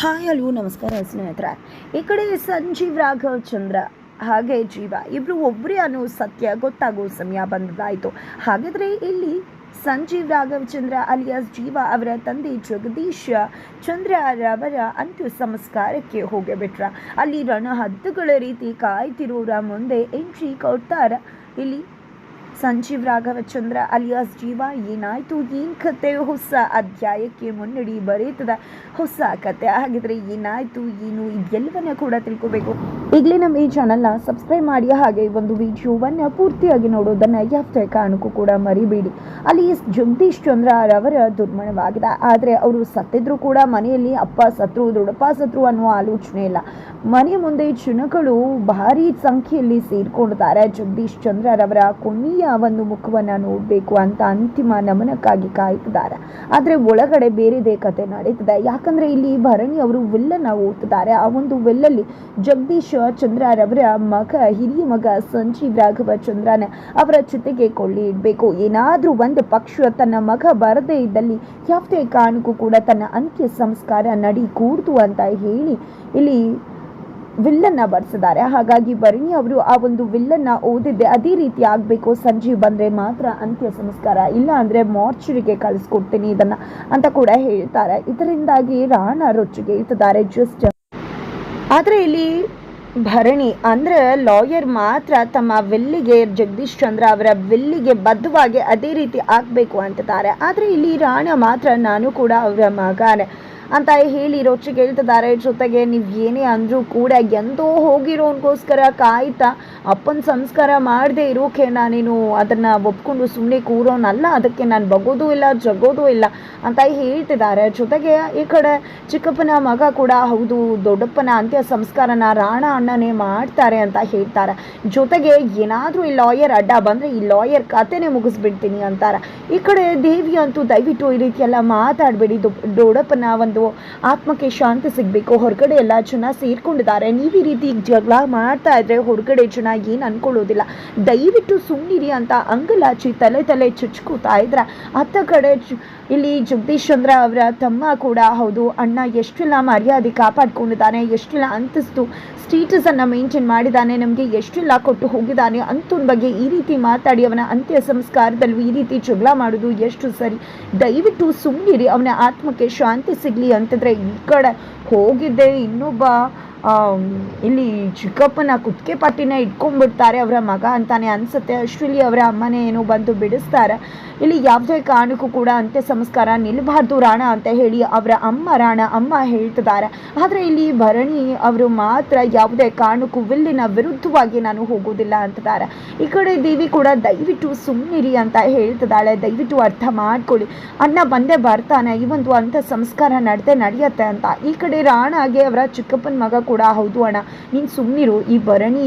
Hi ಅಲ್ವೂ ನಮಸ್ಕಾರ, ಸ್ನೇಹಿತರ. ಈ ಕಡೆ ಸಂಜೀವ್ ರಾಘವ್ ಚಂದ್ರ, ಹಾಗೆ ಜೀವ. ಇಬ್ಬರು ಒಬ್ಬರೇ ಅನ್ನೋ ಸತ್ಯ ಗೊತ್ತಾಗೋ ಸಮಯ ಬಂದದಾಯಿತು. ಹಾಗಾದರೆ ಇಲ್ಲಿ ಸಂಜೀವ್ ರಾಘವ್ ಚಂದ್ರ ಅಲಿಯಾಸ್ ಜೀವ ಅವರ ತಂದೆ ಜಗದೀಶ ಚಂದ್ರ ರವರ ಅಂತ್ಯ ಸಂಸ್ಕಾರಕ್ಕೆ ಹೋಗಿಬಿಟ್ರ. ಅಲ್ಲಿ ರಣಹದ್ದುಗಳ ರೀತಿ ಕಾಯ್ತಿರೋರ ಮುಂದೆ ಎಂಟ್ರಿ ಕೊಡ್ತಾರ. ಇಲ್ಲಿ ಸಂಜೀವ್ ರಾಘವಚಂದ್ರ ಅಲಿಯಾಸ್ ಜೀವ, ಏನಾಯಿತು? ಏನು ಕತೆ? ಹೊಸ ಅಧ್ಯಾಯಕ್ಕೆ ಮುನ್ನಡಿ ಬರೀತದ ಹೊಸ ಕತೆ ಹಾಗಿದ್ರೆ ಏನಾಯಿತು? ಏನು? ಇದೆಲ್ಲವನ್ನ ಕೂಡ ತಿಳ್ಕೋಬೇಕು. ಈಗಲೇ ನಮ್ಮ ಈ ಚಾನಲ್ನ ಸಬ್ಸ್ಕ್ರೈಬ್ ಮಾಡಿ, ಹಾಗೆ ಒಂದು ವಿಡಿಯೋವನ್ನ ಪೂರ್ತಿಯಾಗಿ ನೋಡೋದನ್ನ ಯಾವುದೇ ಕಾರಣಕ್ಕೂ ಕೂಡ ಮರಿಬೇಡಿ. ಅಲ್ಲಿ ಜಗದೀಶ್ ಚಂದ್ರ ರವರ ದುರ್ಮಣವಾಗಿದೆ. ಆದರೆ ಅವರು ಸತ್ತಿದ್ರು ಕೂಡ ಮನೆಯಲ್ಲಿ. ಅಪ್ಪ ಸತ್ರು, ದೊಡ್ಡಪ್ಪ ಸತ್ರು ಅನ್ನುವ ಆಲೋಚನೆ ಇಲ್ಲ. ಮನೆ ಮುಂದೆ ಜನಗಳು ಭಾರಿ ಸಂಖ್ಯೆಯಲ್ಲಿ ಸೇರ್ಕೊಂಡಿದ್ದಾರೆ. ಜಗದೀಶ್ ಚಂದ್ರ ರವರ ಕೊನೆಯ ಒಂದು ಮುಖವನ್ನು ನೋಡಬೇಕು ಅಂತ ಅಂತಿಮ ನಮನಕ್ಕಾಗಿ ಕಾಯ್ತಿದ್ದಾರೆ ಆದರೆ ಒಳಗಡೆ ಬೇರೆದೇ ಕತೆ ನಡೀತದೆ. ಯಾಕಂದರೆ ಇಲ್ಲಿ ಭರಣಿ ಅವರು ವಿಲ್ಲನ್ನ ಓದ್ತಿದ್ದಾರೆ. ಆ ಒಂದು ವಿಲ್ಲಲ್ಲಿ ಜಗದೀಶ್ ಚಂದ್ರರವರ ಮಗ, ಹಿರಿಯ ಮಗ ಸಂಜೀವ್ ರಾಘವ ಚಂದ್ರನ ಅವರ ಜೊತೆಗೆ ಕೊಳ್ಳಿ ಇಡಬೇಕು. ಏನಾದರೂ ಒಂದು ಪಕ್ಷ ತನ್ನ ಮಗ ಬರದೇ ಇದ್ದಲ್ಲಿ ಯಾವುದೇ ಕಾರಣಕ್ಕೂ ಕೂಡ ತನ್ನ ಅಂತ್ಯ ಸಂಸ್ಕಾರ ನಡಿ ಕೂಡ್ತು ಅಂತ ಹೇಳಿ ಇಲ್ಲಿ ವಿಲ್ಲನ್ನ ಬರ್ಸಿದ್ದಾರೆ. ಹಾಗಾಗಿ ಭರಣಿ ಅವರು ಆ ಒಂದು ವಿಲ್ಲನ್ನ ಓದಿದ್ದೆ ಅದೇ ರೀತಿ ಆಗಬೇಕು. ಸಂಜೀವ್ ಬಂದ್ರೆ ಮಾತ್ರ ಅಂತ್ಯ ಸಂಸ್ಕಾರ. ಇಲ್ಲ ಅಂದ್ರೆ ಮಾರ್ಚರಿಗೆ ಕಳಿಸ್ಕೊಡ್ತೀನಿ ಇದನ್ನ ಅಂತ ಕೂಡ ಹೇಳ್ತಾರೆ. ಇದರಿಂದಾಗಿ ರಾಣ ರೊಚ್ಚಿಗೆ ಇರ್ತಿದ್ದಾರೆ ಜಸ್ಟ್ ಆದ್ರೆ ಇಲ್ಲಿ ಭರಣಿ ಅಂದ್ರೆ ಲಾಯರ್ ಮಾತ್ರ ತಮ್ಮ ವಿಲ್ಲಿಗೆ ಜಗದೀಶ್ ಚಂದ್ರ ಅವರ ವಿಲ್ಲಿಗೆ ಬದ್ಧವಾಗಿ ಅದೇ ರೀತಿ ಆಗಬೇಕು ಅಂತಿದ್ದಾರೆ. ಆದ್ರೆ ಇಲ್ಲಿ ರಾಣ ಮಾತ್ರ ನಾನು ಕೂಡ ಅವರ ಮಗನೇ. ಅಂತ ಹೇಳಿ ರೊಚ್ಚಿ ಕೇಳ್ತಿದ್ದಾರೆ. ಜೊತೆಗೆ ನೀವು ಏನೇ ಅಂದ್ರೂ ಕೂಡ ಎಂದೋ ಹೋಗಿರೋನ್ಗೋಸ್ಕರ ಕಾಯ್ತಾ ಅಪ್ಪನ ಸಂಸ್ಕಾರ ಮಾಡದೆ ಇರೋಕೆ ನಾನೇನು ಅದನ್ನ ಒಪ್ಕೊಂಡು ಸುಮ್ಮನೆ ಕೂರೋನಲ್ಲ, ಅದಕ್ಕೆ ನಾನು ಬಗೋದು ಇಲ್ಲ ಜಗೋದು ಇಲ್ಲ ಅಂತ ಹೇಳ್ತಿದ್ದಾರೆ. ಜೊತೆಗೆ ಈ ಕಡೆ ಚಿಕ್ಕಪ್ಪನ ಮಗ ಕೂಡ ಹೌದು, ದೊಡ್ಡಪ್ಪನ ಅಂತ್ಯ ಸಂಸ್ಕಾರನ ರಾಣ ಅಣ್ಣನೇ ಮಾಡ್ತಾರೆ ಅಂತ ಹೇಳ್ತಾರೆ. ಜೊತೆಗೆ ಏನಾದರೂ ಈ ಲಾಯರ್ ಅಡ್ಡ ಬಂದರೆ ಈ ಲಾಯರ್ ಕತೆನೇ ಮುಗಿಸ್ಬಿಡ್ತೀನಿ ಅಂತಾರೆ. ಈ ಕಡೆ ದೇವಿ ಅಂತೂ ದಯವಿಟ್ಟು ಈ ರೀತಿ ಎಲ್ಲ ಮಾತಾಡಬೇಡಿ ದೊಡ್ಡಪ್ಪನ ಒಂದು ಆತ್ಮಕ್ಕೆ ಶಾಂತಿ ಸಿಗಬೇಕು. ಹೊರಗಡೆ ಎಲ್ಲ ಜನ ಸೇರ್ಕೊಂಡಿದ್ದಾರೆ. ನೀವು ಈ ರೀತಿ ಜಗಳ ಮಾಡ್ತಾ ಇದ್ರೆ ಹೊರಗಡೆ ಜನ ಏನು ಅನ್ಕೊಳ್ಳೋದಿಲ್ಲ. ದಯವಿಟ್ಟು ಸುಮ್ಮನಿರಿ ಅಂತ ಅಂಗಲಾಚಿ ತಲೆ ತಲೆ ಚುಚ್ಕೋತಾ ಇದ್ರೆ ಅತ್ತ ಕಡೆ ಇಲ್ಲಿ ಜಗದೀಶ್ ಚಂದ್ರ ಅವರ ತಮ್ಮ ಕೂಡ ಹೌದು, ಅಣ್ಣ ಎಷ್ಟೆಲ್ಲ, ಮರ್ಯಾದೆ ಕಾಪಾಡ್ಕೊಂಡಿದ್ದಾನೆ, ಎಷ್ಟೆಲ್ಲ ಅಂತಸ್ತು ಸ್ಟೇಟಸ್ ಅನ್ನ ಮೇಂಟೈನ್ ಮಾಡಿದ್ದಾನೆ, ನಮಗೆ ಎಷ್ಟೆಲ್ಲ ಕೊಟ್ಟು ಹೋಗಿದ್ದಾನೆ ಅಂತನ ಬಗ್ಗೆ ಈ ರೀತಿ ಮಾತಾಡಿ ಅವನ ಅಂತ್ಯ ಸಂಸ್ಕಾರದಲ್ಲೂ ಈ ರೀತಿ ಜಗಳ ಮಾಡೋದು ಎಷ್ಟು ಸರಿ. ದಯವಿಟ್ಟು ಸುಮ್ಮನಿರಿ ಅವನ ಆತ್ಮಕ್ಕೆ ಶಾಂತಿ ಸಿಗಲಿ ಅಂತಂದ್ರೆ ಈ ಕಡೆ ಹೋಗಿದ್ದೆ ಇನ್ನೊಬ್ಬ ಇಲ್ಲಿ ಚಿಕ್ಕಪ್ಪನ ಕುತ್ತಿಗೆ ಪಟ್ಟಿನ ಇಟ್ಕೊಂಡ್ಬಿಡ್ತಾರೆ ಅವರ ಮಗ ಅಂತಾನೆ ಅನ್ಸುತ್ತೆ. ಅಷ್ಟರಲ್ಲಿ ಅವರ ಅಮ್ಮನೇ ಏನೋ ಬಂದು ಬಿಡಿಸ್ತಾರೆ. ಇಲ್ಲಿ ಯಾವುದೇ ಕಾರಣಕ್ಕೂ ಕೂಡ ಅಂತ್ಯ ಸಂಸ್ಕಾರ ನಿಲ್ಲಬಾರ್ದು ರಾಣ ಅಂತ ಹೇಳಿ ಅವರ ಅಮ್ಮ ರಾಣ, ಅಮ್ಮ ಹೇಳ್ತಿದ್ದಾರೆ. ಆದರೆ ಇಲ್ಲಿ ಭರಣಿ ಅವರು ಮಾತ್ರ ಯಾವುದೇ ಕಾರಣಕ್ಕೂ ವಿಲ್ಲಿನ ವಿರುದ್ಧವಾಗಿ ನಾನು ಹೋಗೋದಿಲ್ಲ ಅಂತಿದ್ದಾರೆ. ಈ ಕಡೆ ದೇವಿ ಕೂಡ ದಯವಿಟ್ಟು ಸುಮ್ಮನಿರಿ ಅಂತ ಹೇಳ್ತಿದ್ದಾಳೆ. ದಯವಿಟ್ಟು ಅರ್ಥ ಮಾಡ್ಕೊಳ್ಳಿ. ಅಣ್ಣ ಬಂದೇ ಬರ್ತಾನೆ. ಈ ಒಂದು ಅಂಥ ಸಂಸ್ಕಾರ ನಡೆದೇ ನಡೆಯುತ್ತೆ ಅಂತ. ಈ ಕಡೆ ರಾಣಾಗೆ ಅವರ ಚಿಕ್ಕಪ್ಪನ ಮಗ ಕೂಡ ಹೌದು ಅಣ್ಣ. ನೀನು ಸುಮ್ಮನಿರು ಈ ಭರಣಿ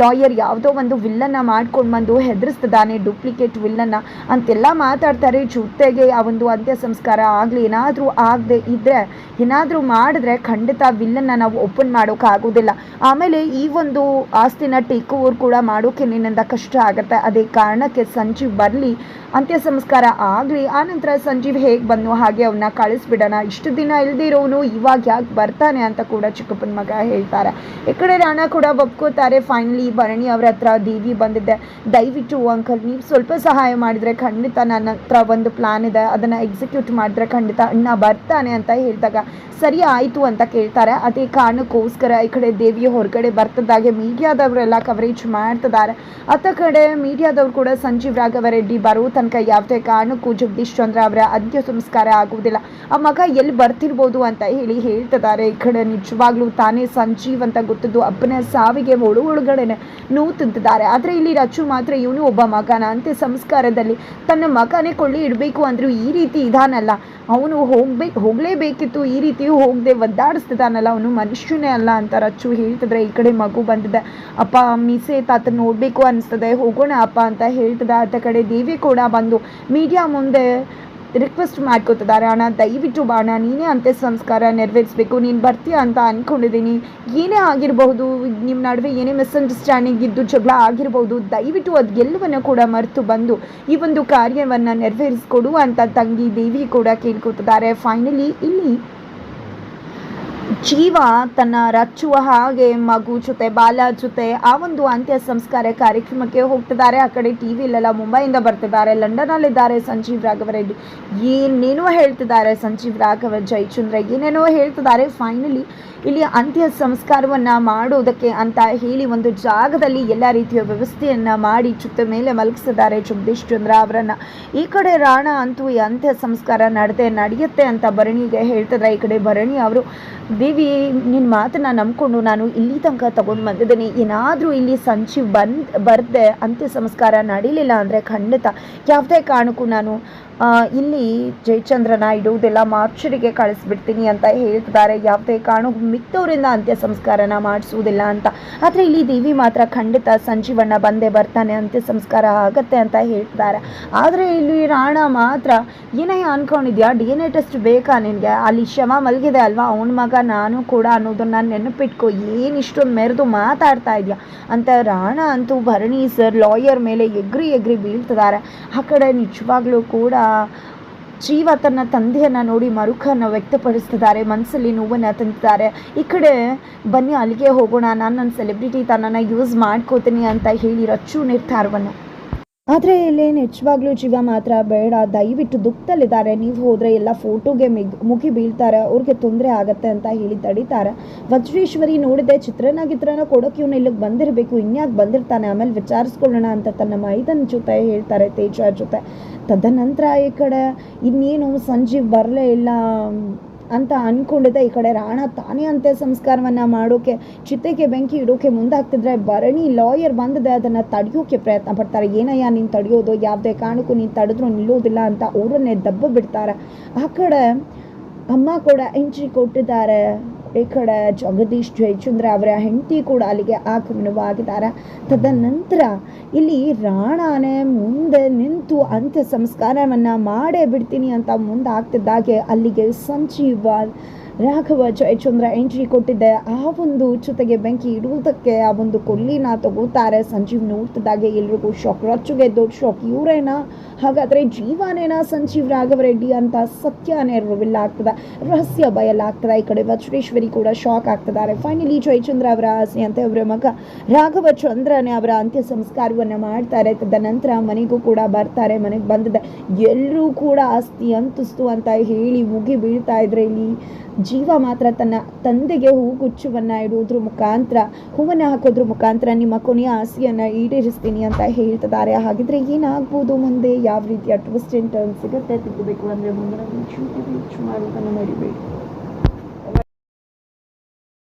ಲಾಯರ್ ಯಾವುದೋ ಒಂದು ವಿಲ್ಲನ್ನ ಮಾಡ್ಕೊಂಡು ಬಂದು ಹೆದರಿಸ್ತದಾನೆ ಡೂಪ್ಲಿಕೇಟ್ ವಿಲ್ಲನ್ನ ಅಂತೆಲ್ಲ ಮಾತಾಡ್ತಾರೆ, ಜೊತೆಗೆ ಆ ಒಂದು ಅಂತ್ಯ ಸಂಸ್ಕಾರ ಆಗಲಿ, ಏನಾದರೂ ಆಗದೆ ಇದ್ದರೆ ಏನಾದರೂ ಮಾಡಿದ್ರೆ ಖಂಡಿತ ವಿಲ್ಲನ್ನ ನಾವು ಓಪನ್ ಮಾಡೋಕ್ಕಾಗೋದಿಲ್ಲ ಆಮೇಲೆ ಈ ಒಂದು ಆಸ್ತಿನ ಟೇಕ್ ಓವರ್ ಕೂಡ ಮಾಡೋಕೆ ನಿನ್ನಿಂದ ಕಷ್ಟ ಆಗುತ್ತೆ. ಅದೇ ಕಾರಣಕ್ಕೆ ಸಂಜೀವ್ ಬರಲಿ ಅಂತ್ಯ ಸಂಸ್ಕಾರ ಆಗಲಿ ಆನಂತರ ಸಂಜೀವ್ ಹೇಗೆ ಬಂದು ಹಾಗೆ ಅವನ್ನ ಕಳಿಸ್ಬಿಡೋಣ. ಇಷ್ಟು ದಿನ ಇಲ್ದಿರೋನು ಇವಾಗ ಯಾಕೆ ಬರ್ತಾನೆ ಅಂತ ಕೂಡ ಚಿಕ್ಕಪ್ಪನ ಮಗ ಹೇಳ್ತಾರೆ. ಈ ಕಡೆ ರಾಣ ಕೂಡ ಒಪ್ಕೋತಾರೆ ಫೈನಲಿ ಭರಣಿ ಅವ್ರ ಹತ್ರ ದೇವಿ ಬಂದಿದ್ದೆ ದಯವಿಟ್ಟು ಅಂಕಲ್ ನೀವು ಸ್ವಲ್ಪ ಸಹಾಯ ಮಾಡಿದ್ರೆ ಖಂಡಿತ ನನ್ನ ಹತ್ರ ಒಂದು ಪ್ಲಾನ್ ಇದೆ. ಅದನ್ನ ಎಕ್ಸಿಕ್ಯೂಟ್ ಮಾಡಿದ್ರೆ ಖಂಡಿತ ಅಣ್ಣ ಬರ್ತಾನೆ ಅಂತ ಹೇಳಿದಾಗ ಸರಿ ಆಯಿತು ಅಂತ ಕೇಳ್ತಾರೆ. ಅದೇ ಕಾರಣಕ್ಕೋಸ್ಕರ ಈ ಕಡೆ ದೇವಿ ಹೊರಗಡೆ ಬರ್ತದಾಗೆ ಮೀಡಿಯಾದವರೆಲ್ಲ ಕವರೇಜ್ ಮಾಡ್ತಿದ್ದಾರೆ. ಅತ್ತ ಕಡೆ ಮೀಡಿಯಾದವ್ರು ಕೂಡ ಸಂಜೀವ್ ರಾಘವ ರೆಡ್ಡಿ ಬರೋ ತನಕ ಯಾವುದೇ ಕಾರಣಕ್ಕೂ ಜಗದೀಶ್ ಚಂದ್ರ ಅವರ ಅಂತ್ಯ ಸಂಸ್ಕಾರ ಆಗುವುದಿಲ್ಲ. ಆ ಮಗ ಎಲ್ಲಿ ಬರ್ತಿರ್ಬೋದು ಅಂತ ಹೇಳಿ ಹೇಳ್ತಿದ್ದಾರೆ. ಈ ಕಡೆ ನಿಜವಾಗ್ಲೂ ತಾನೇ ಸಂಜೀವ್ ಅಂತ ಗೊತ್ತಿದ್ದು ಅಪ್ಪನ ಸಾವಿಗೆ ಒಳು ಒಳಗಡೆನೆ ನೋವು ತಿಂತಿದ್ದಾರೆ ಆದರೆ ಇಲ್ಲಿ ರಚು ಮಾತ್ರ ಇವನು ಒಬ್ಬ ಮಗನ. ಅಂತ್ಯ ಸಂಸ್ಕಾರದಲ್ಲಿ ತನ್ನ ಮಗನೇ ಕೊಳ್ಳಿ ಇಡಬೇಕು ಅಂದರೂ ಈ ರೀತಿ ಇದಾನಲ್ಲ. ಅವನು ಹೋಗ್ಬೇಕು ಹೋಗಲೇಬೇಕಿತ್ತು. ಈ ರೀತಿ ಹೋಗದೆ ಒದ್ದಾಡಿಸ್ತಿದ್ದಾನಲ್ಲ ಅವನು ಮನುಷ್ಯನೇ ಅಲ್ಲ ಅಂತ ರಚ್ಚು ಹೇಳ್ತಿದ್ರೆ ಈ ಕಡೆ ಮಗು ಬಂದಿದೆ. ಅಪ್ಪ, ಮೀಸೆ ತಾತ ನೋಡಬೇಕು ಅನಿಸ್ತದೆ. ಹೋಗೋಣ ಅಪ್ಪ ಅಂತ ಹೇಳ್ತದೆ. ಆತ ಕಡೆ ದೇವಿ ಕೂಡ ಬಂದು ಮೀಡಿಯಾ ಮುಂದೆ ರಿಕ್ವೆಸ್ಟ್ ಮಾಡ್ಕೋತಿದ್ದಾರೆ. ಅಣ್ಣ, ದಯವಿಟ್ಟು ಬಾಣ, ನೀನೇ ಅಂತ್ಯ ಸಂಸ್ಕಾರ ನೆರವೇರಿಸಬೇಕು. ನೀನು ಬರ್ತೀಯ ಅಂತ ಅಂದ್ಕೊಂಡಿದ್ದೀನಿ ಏನೇ ಆಗಿರಬಹುದು ನಿಮ್ಮ ನಡುವೆ ಏನೇ ಮಿಸ್ಅಂಡರ್ಸ್ಟ್ಯಾಂಡಿಂಗ್ ಇದ್ದು ಜಗಳ ಆಗಿರಬಹುದು, ದಯವಿಟ್ಟು ಅದು ಎಲ್ಲವನ್ನ ಕೂಡ ಮರೆತು ಬಂದು ಈ ಒಂದು ಕಾರ್ಯವನ್ನು ನೆರವೇರಿಸ್ಕೊಡು ಅಂತ ತಂಗಿ ದೇವಿ ಕೂಡ ಕೇಳ್ಕೊತಿದ್ದಾರೆ. ಫೈನಲಿ ಇಲ್ಲಿ ಜೀವ ತನ್ನ ರಚ್ಚುವ ಹಾಗೆ ಮಗು ಜೊತೆ, ಬಾಲ ಜೊತೆ ಆ ಒಂದು ಅಂತ್ಯ ಸಂಸ್ಕಾರ ಕಾರ್ಯಕ್ರಮಕ್ಕೆ ಹೋಗ್ತಿದ್ದಾರೆ. ಆ ಕಡೆ ಟಿ ವಿಲೆಲ್ಲ ಮುಂಬೈಯಿಂದ ಬರ್ತಿದ್ದಾರೆ. ಲಂಡನಲ್ಲಿದ್ದಾರೆ ಸಂಜೀವ್ ರಾಘವ ರೆಡ್ಡಿ. ಏನೇನೋ ಹೇಳ್ತಿದ್ದಾರೆ ಸಂಜೀವ್ ರಾಘವ ಜಯಚಂದ್ರ ಏನೇನೋ ಹೇಳ್ತಿದ್ದಾರೆ. ಫೈನಲಿ ಇಲ್ಲಿ ಅಂತ್ಯ ಸಂಸ್ಕಾರವನ್ನು ಮಾಡೋದಕ್ಕೆ ಅಂತ ಹೇಳಿ ಒಂದು ಜಾಗದಲ್ಲಿ ಎಲ್ಲ ರೀತಿಯ ವ್ಯವಸ್ಥೆಯನ್ನು ಮಾಡಿ ಚುತ್ತ ಮೇಲೆ ಮಲಗಿಸಿದ್ದಾರೆ ಜಗದೀಶ್ ಚಂದ್ರ ಅವರನ್ನು. ಈ ಕಡೆ ರಾಣ ಅಂತೂ ಈ ಅಂತ್ಯ ಸಂಸ್ಕಾರ ನಡೆದೇ ನಡೆಯುತ್ತೆ ಅಂತ ಭರಣಿಗೆ ಹೇಳ್ತಿದ್ರೆ ಈ ಕಡೆ ಭರಣಿ ಅವರು ದೇವಿ ನಿನ್ನ ಮಾತನ್ನ ನಂಬ್ಕೊಂಡು ನಾನು ಇಲ್ಲಿ ತನಕ ತಗೊಂಡು ಬಂದಿದ್ದೀನಿ. ಏನಾದರೂ ಇಲ್ಲಿ ಸಂಚಿ ಬಂದು ಬರ್ದೆ ಅಂತ್ಯ ಸಂಸ್ಕಾರ ನಡೀಲಿಲ್ಲ ಅಂದರೆ ಖಂಡಿತ ಯಾವುದೇ ಕಾರಣಕ್ಕೂ ನಾನು ಇಲ್ಲಿ ಜಯಚಂದ್ರನ ಇಡುವುದೆಲ್ಲ ಮಾರ್ಚರಿಗೆ ಕಳಿಸ್ಬಿಡ್ತೀನಿ ಅಂತ ಹೇಳ್ತಿದ್ದಾರೆ. ಯಾವುದೇ ಕಾರಣಕ್ಕೂ ಮಿಕ್ಕವರಿಂದ ಅಂತ್ಯ ಸಂಸ್ಕಾರನ ಮಾಡಿಸುವುದಿಲ್ಲ ಅಂತ. ಆದರೆ ಇಲ್ಲಿ ದೇವಿ ಮಾತ್ರ ಖಂಡಿತ ಸಂಜೀವಣ್ಣ ಬಂದೇ ಬರ್ತಾನೆ ಅಂತ್ಯ ಸಂಸ್ಕಾರ ಆಗತ್ತೆ ಅಂತ ಹೇಳ್ತಿದ್ದಾರೆ. ಆದರೆ ಇಲ್ಲಿ ರಾಣ ಮಾತ್ರ, ಏನೇ ಅನ್ಕೊಂಡಿದ್ಯಾ? ಡಿ ಎನ್ ಎ ಟೆಸ್ಟ್ ಬೇಕಾ ನಿನಗೆ? ಅಲ್ಲಿ ಶಮ ಮಲಗಿದೆ ಅಲ್ವಾ? ಅವನ ಮಗ ನಾನು ಕೂಡ ಅನ್ನೋದನ್ನ ನೆನಪಿಟ್ಕೊ, ಏನು ಇಷ್ಟೊಂದು ಮೆರೆದು ಮಾತಾಡ್ತಾ ಇದೆಯಾ? ಅಂತ ರಾಣ ಅಂತೂ ಭರಣಿ ಸರ್, ಲಾಯರ್ ಮೇಲೆ ಎಗ್ರಿ ಎಗ್ರಿ ಬೀಳ್ತಿದ್ದಾರೆ. ಆ ಕಡೆ ನಿಜವಾಗ್ಲೂ ಕೂಡ ಜೀವ ತನ್ನ ತಂದೆಯನ್ನು ನೋಡಿ ಮರುಖನ್ನು ವ್ಯಕ್ತಪಡಿಸ್ತಿದ್ದಾರೆ ಮನಸ್ಸಲ್ಲಿ ನೋವನ್ನು ತಂದಿದ್ದಾರೆ. ಈ ಕಡೆ ಬನ್ನಿ ಅಲ್ಲಿಗೆ ಹೋಗೋಣ, ನಾನು ನನ್ನ ಸೆಲೆಬ್ರಿಟಿ ತನ್ನನ್ನು ಯೂಸ್ ಮಾಡ್ಕೋತೀನಿ ಅಂತ ಹೇಳಿ ರಚ್ಚು ನಿರ್ಧಾರವನ್ನು. ಆದರೆ ಇಲ್ಲಿ ನಿಜವಾಗ್ಲೂ ಜೀವ ಮಾತ್ರ ಬೇಡ. ದಯವಿಟ್ಟು ದುಃಖದಲ್ಲಿದ್ದಾರೆ. ನೀವು ಹೋದರೆ ಎಲ್ಲ ಫೋಟೋಗೆ ಮಿಗ್, ಮುಗಿ ಬೀಳ್ತಾರೆ. ಅವ್ರಿಗೆ ತೊಂದರೆ ಆಗುತ್ತೆ ಅಂತ ಹೇಳಿ ತಡೀತಾರೆ. ವಜ್ರೇಶ್ವರಿ ನೋಡಿದೆ ಚಿತ್ರನ ಗಿತ್ರನ ಕೊಡೋಕೆ ಇವನು ಇಲ್ಲಿಗೆ ಬಂದಿರಬೇಕು. ಇನ್ಯಾಕೆ ಬಂದಿರ್ತಾನೆ? ಆಮೇಲೆ ವಿಚಾರಿಸ್ಕೊಳ್ಳೋಣ ಅಂತ ತನ್ನ ಮೈದನ ಜೊತೆ ಹೇಳ್ತಾರೆ, ತೇಜ ಜೊತೆ. ತದನಂತರ ಈ ಕಡೆ ಇನ್ನೇನು ಸಂಜೀವ್ ಬರಲೇ ಇಲ್ಲ. ಅಂತ ಅಂದ್ಕೊಂಡಿದ್ದೆ ಈ ಕಡೆ ರಾಣ ತಾನೇ ಅಂತ ಸಂಸ್ಕಾರವನ್ನು ಮಾಡೋಕೆ, ಚಿತ್ತೆಗೆ ಬೆಂಕಿ ಇಡೋಕೆ ಮುಂದಾಗ್ತಿದ್ರೆ ಭರಣಿ ಲಾಯರ್ ಬಂದಿದೆ, ಅದನ್ನು ತಡೆಯೋಕೆ ಪ್ರಯತ್ನ ಪಡ್ತಾರೆ. ಏನಯ್ಯ ನೀನು ತಡೆಯೋದು? ಯಾವುದೇ ಕಾರಣಕ್ಕೂ ನೀನು ತಡೆದ್ರೂ ನಿಲ್ಲೋದಿಲ್ಲ ಅಂತ ಅವರನ್ನೇ ದಬ್ಬ ಬಿಡ್ತಾರೆ. ಆ ಕಡೆ ಅಮ್ಮ ಕೂಡ ಎಂಟ್ರಿ ಕೊಟ್ಟಿದ್ದಾರೆ. ಈ ಜಗದೀಶ್ ಜಯಚಂದ್ರ ಅವರ ಹೆಂಡತಿ ಕೂಡ ಅಲ್ಲಿಗೆ ಆಗಮನವಾಗಿದ್ದಾರೆ. ತದನಂತರ ಇಲ್ಲಿ ರಾಣಾನೇ ಮುಂದೆ ನಿಂತು ಅಂತ್ಯ ಸಂಸ್ಕಾರವನ್ನು ಮಾಡೇ ಬಿಡ್ತೀನಿ ಅಂತ ಮುಂದೆ ಆಗ್ತಿದ್ದಾಗೆ ಅಲ್ಲಿಗೆ ಸಂಜೀವ ರಾಘವ ಜಯಚಂದ್ರ ಎಂಟ್ರಿ ಕೊಟ್ಟಿದ್ದೆ. ಆ ಒಂದು ಜೊತೆಗೆ ಬೆಂಕಿ ಇಡುವುದಕ್ಕೆ ಆ ಒಂದು ಕೊಲ್ಲಿನ ತಗೋತಾರೆ. ಸಂಜೀವ್ ನೋಡ್ತಿದ್ದಾಗೆ ಎಲ್ರಿಗೂ ಶಾಕ್ ರಚ್ಚುಗೆ ದೊಡ್ಡ ಶಾಕ್ ಇವರೇನಾ? ಹಾಗಾದರೆ ಜೀವನೇನಾ ಸಂಜೀವ್ ರಾಘವ ರೆಡ್ಡಿ ಅಂತ ಸತ್ಯನೇ ರಿವಿಲ್ ಆಗ್ತದೆ ರಹಸ್ಯ ಬಯಲಾಗ್ತದೆ. ಈ ಕಡೆ ವಜ್ರೇಶ್ವರಿ ಕೂಡ ಶಾಕ್ ಆಗ್ತಿದ್ದಾರೆ. ಫೈನಲಿ ಜಯಚಂದ್ರ ಅವರ ಆಸೆ ಅಂತ ಅವರ ಮಗ ರಾಘವ ಚಂದ್ರನೇ ಅವರ ಅಂತ್ಯ ಸಂಸ್ಕಾರವನ್ನು ಮಾಡ್ತಾರೆ. ತದನಂತರ ಮನೆಗೂ ಕೂಡ ಬರ್ತಾರೆ. ಮನೆಗೆ ಬಂದಿದೆ. ಎಲ್ಲರೂ ಕೂಡ ಆಸ್ತಿ ಅಂತಸ್ತು ಅಂತ ಹೇಳಿ ಮುಗಿ ಬೀಳ್ತಾ ಇದ್ರೆ ಇಲ್ಲಿ ಜೀವ ಮಾತ್ರ ತನ್ನ ತಂದೆಗೆ ಹೂಗುಚ್ಚುವನ್ನು ಇಡುವುದ್ರ ಮುಖಾಂತರ, ಹೂವನ್ನು ಹಾಕೋದ್ರ ಮುಖಾಂತರ ನಿಮ್ಮ ಕೊನೆಯ ಆಸೆಯನ್ನು ಈಡೇರಿಸ್ತೀನಿ ಅಂತ ಹೇಳ್ತಿದ್ದಾರೆ. ಹಾಗಿದ್ರೆ ಏನಾಗ್ಬೋದು? ಮುಂದೆ ಯಾವ ರೀತಿಯ ಟ್ವಿಸ್ಟ್ ಆ್ಯಂಡ್ ಟರ್ನ್ ಸಿಗುತ್ತೆ? ತಿಳ್ಕೋಬೇಕು ಅಂದರೆ ಮುಂದಿನ ಮಾಡೋದನ್ನು